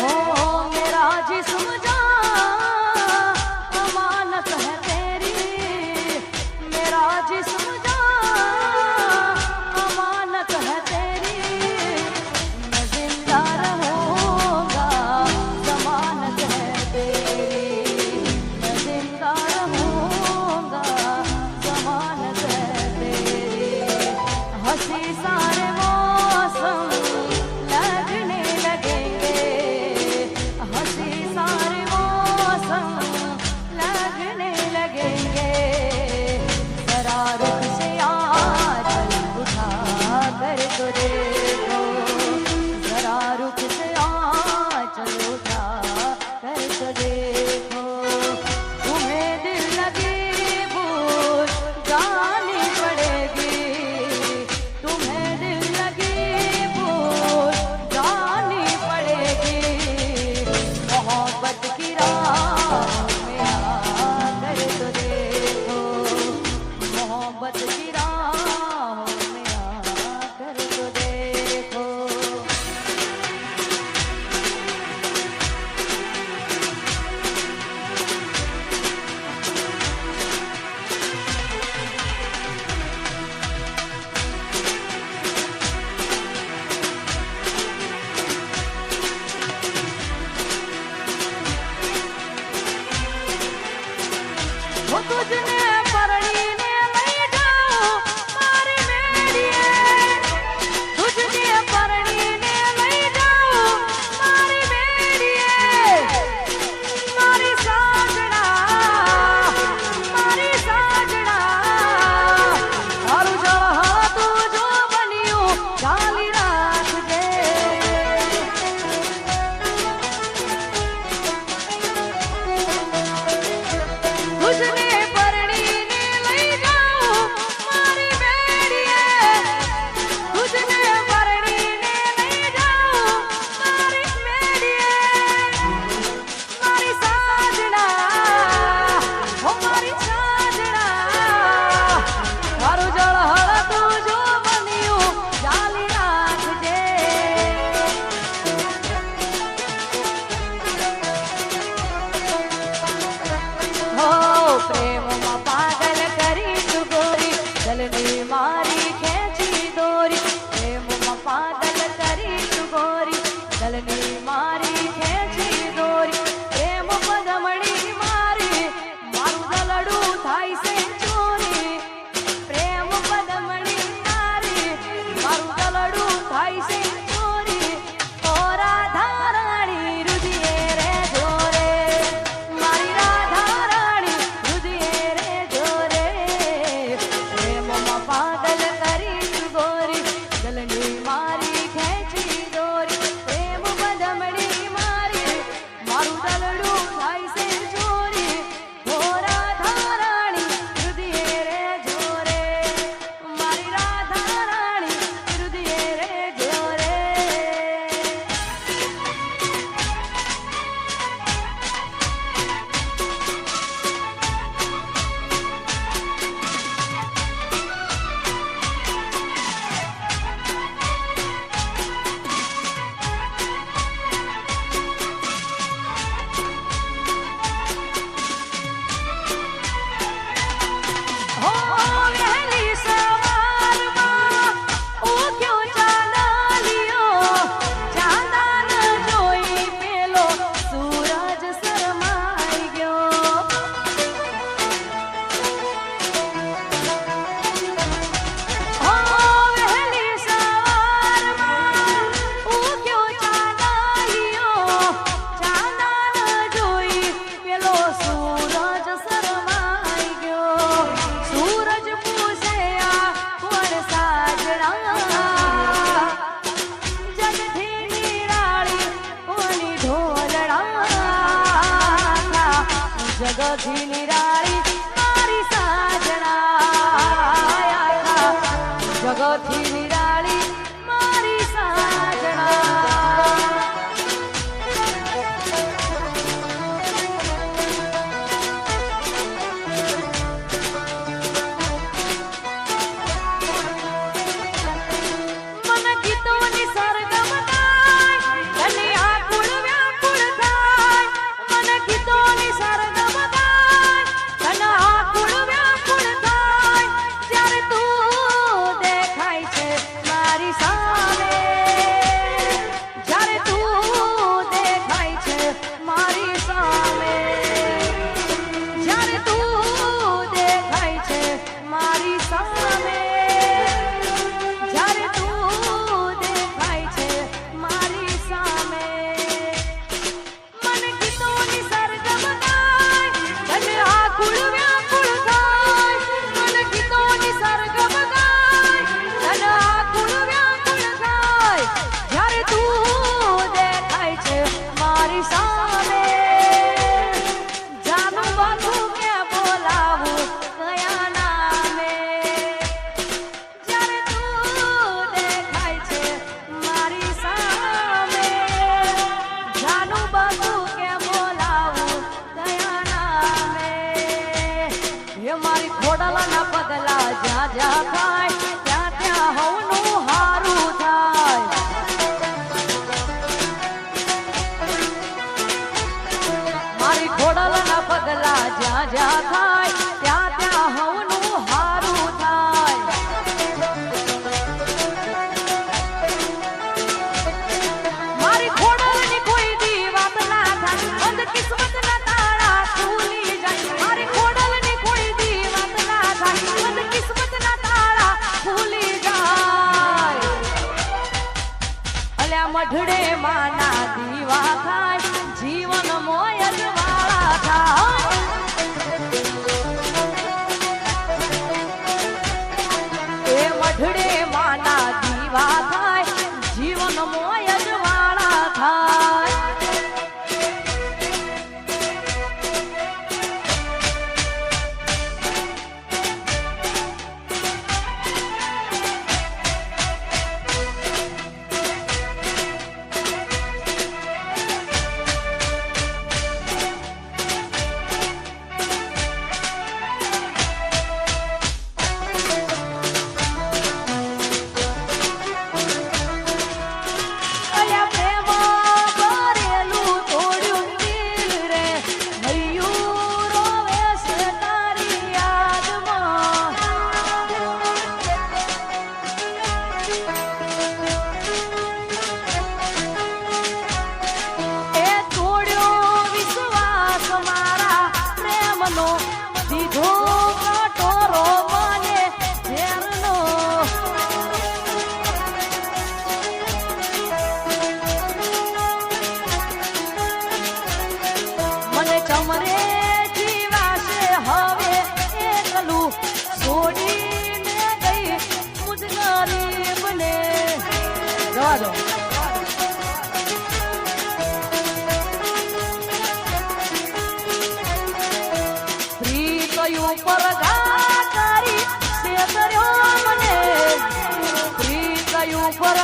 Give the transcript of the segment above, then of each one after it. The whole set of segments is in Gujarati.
हो मेरा जिस्म कर तो ફ્રી કયું પર ઘા કરી મને ફ્રી કયું પર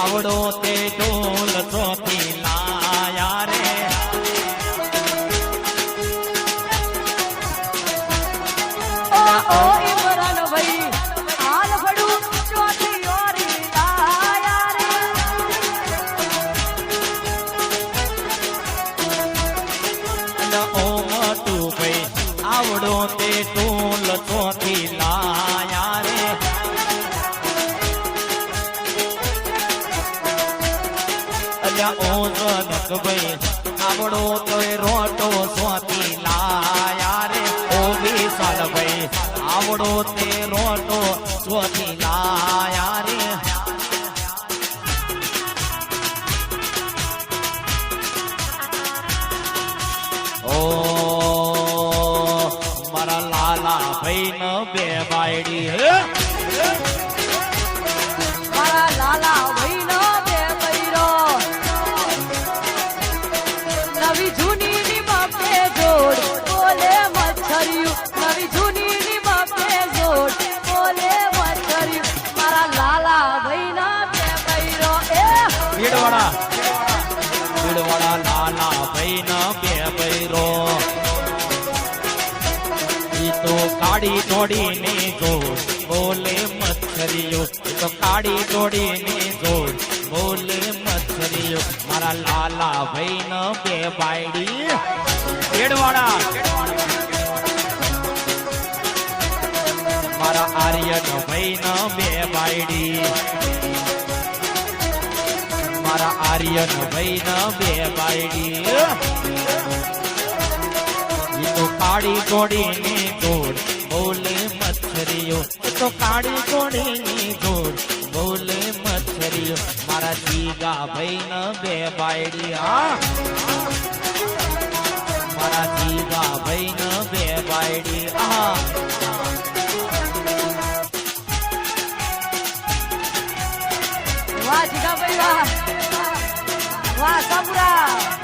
આવડો તે ઢોલ ચોથી અલ્યા ઓ જનક આવડો તોય રોટો સ્વાતી લાયા રે. ઓ વિશાલ આવડો તે રોટો સ્વાતી લાયા રે. લાલા ભાઈ ન કાળી જોડ બોલે મચ્છરીઓ. તો કાળી જોડીની જોડ બોલે મચ્છરીઓ. મારા લાલા ભાઈ ન બે બાયડી. ભીડવાળા, મારા આર્યન ભાઈ ન બે બાયડી. મારા આર્યન ભાઈ ન બે બાયડી તો કાળી ઘોડીની ગોળ બોલે મચ્છરીઓ. તો કાળી ઘોડીની ગોળ બોલે મચ્છરીઓ. મારા જીગા ભાઈ ન બે બાયડી હા. મારા જીગા ભાઈ ન બે બાયડી આ જીગા ભાઈ વાહ વાહ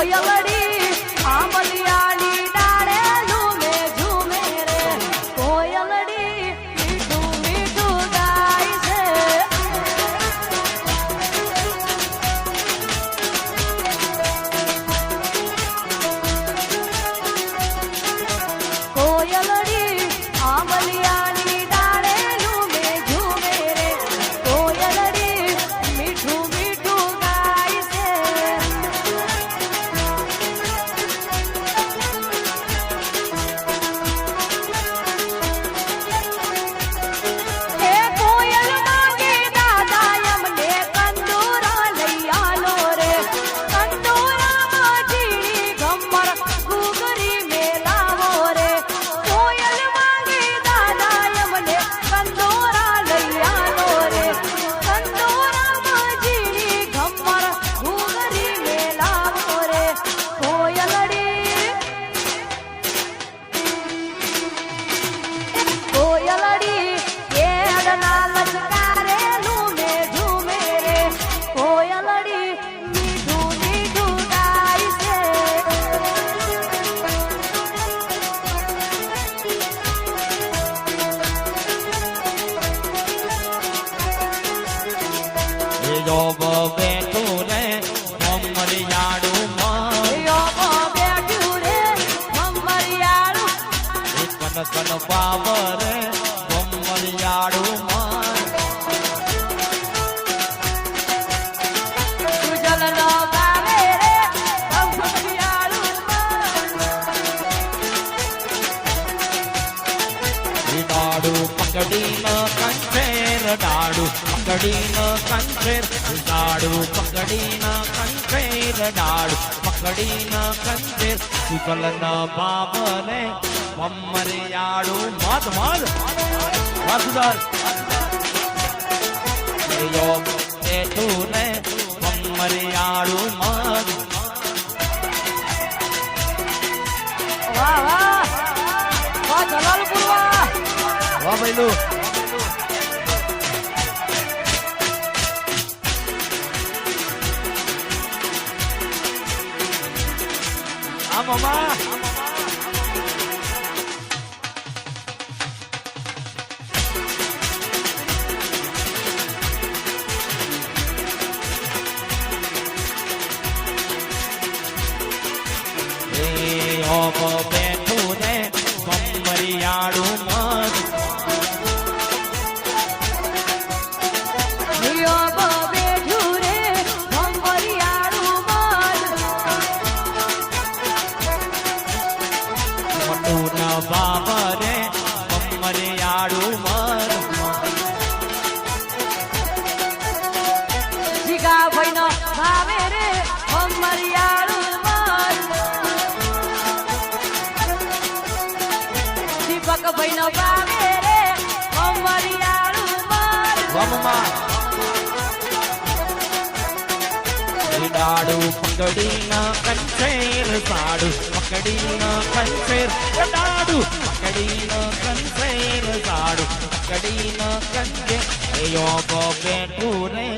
એ જોબ બેઠું રે મમરિયાળુમાં યોગો બેઠ્યું રે મમરિયાળું કન કન પાવરે પકડીને કંઠેર ડાડુ પકડીને કંઠેર ડાડુ પકડીને કંઠેર સુગલન બાબરે મમરિયાળુ મત મત વાસુદાર યોગ ને મમરિયાળુ મત વાહ વાહ. વાહ જલાલપુર વાહ વાહ ભાઈલું. ઓબ બેઠું ને કમરિયાળું ડાડુ પકડીના કંઠેર સાડુ પકડીના કંઠેર ડાડુ પકડીના કંઠેર સાડુ પકડીના કંઠેર એ યોગ બેઠું રે